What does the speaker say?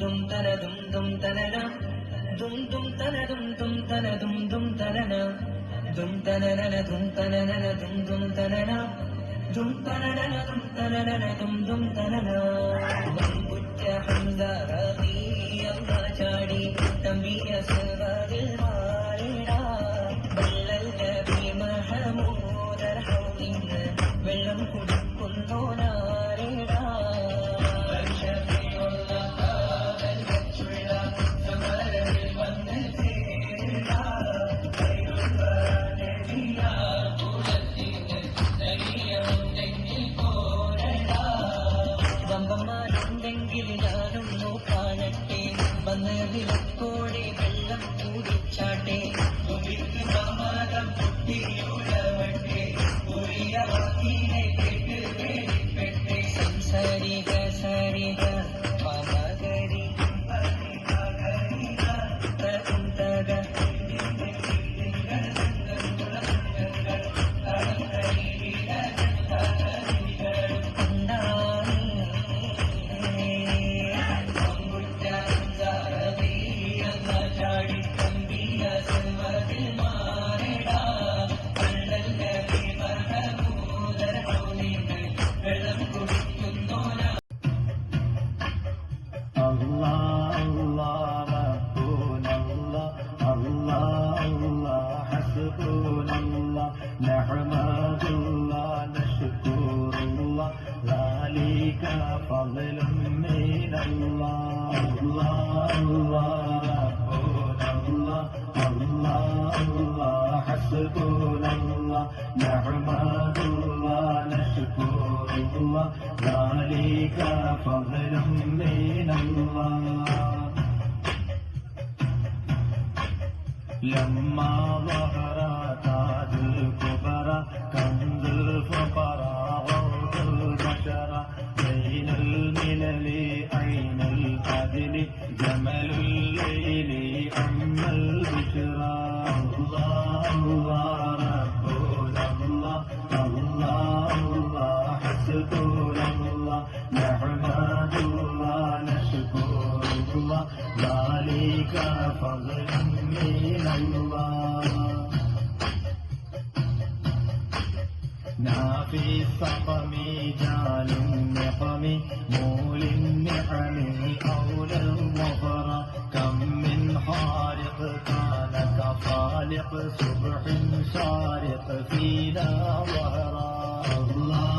தும் தனதும் தும் தனன. தும் தும் தனதும் தும் தனதும் தும் தனன. தும் தனன தும் தனன தும் தும் தனன. தும் தனன தும் தனன தும் தும் தனன. വമ്പന്മാരുണ്ടെങ്കിൽ ഞാനും നോക്കാനട്ടെ വന്ന് വിലക്കോടെ വെള്ളം കൂടിച്ചാട്ടെ. കുടിക്ക് സമാതം نحمد الله نشكر الله ذلك فضل من الله الله الله ربنا الله الله الله حسبنا الله نحمد الله അമ്മ നാളിക പകരം വേണമ്മ ലമ്മ വഹറ താജ് കുബറ കന്ദ് ഫബറ ബഷറ ഐനൽ നിലലി ഐനൽ അതിലി الله حسبنا الله نحمد الله نشكر الله ذلك فضل من الله نافي السقم جال النقم مول النعم أولى المغرى كم من خالق كان كخالق صبح شارق فينا ظهرا الله الله